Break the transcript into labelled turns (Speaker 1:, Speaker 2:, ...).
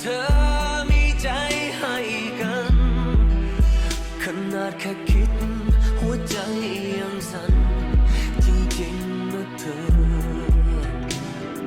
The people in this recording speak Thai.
Speaker 1: เธอมีใจให้กัน ขนาดแค่คิด หัวใจยังสั่น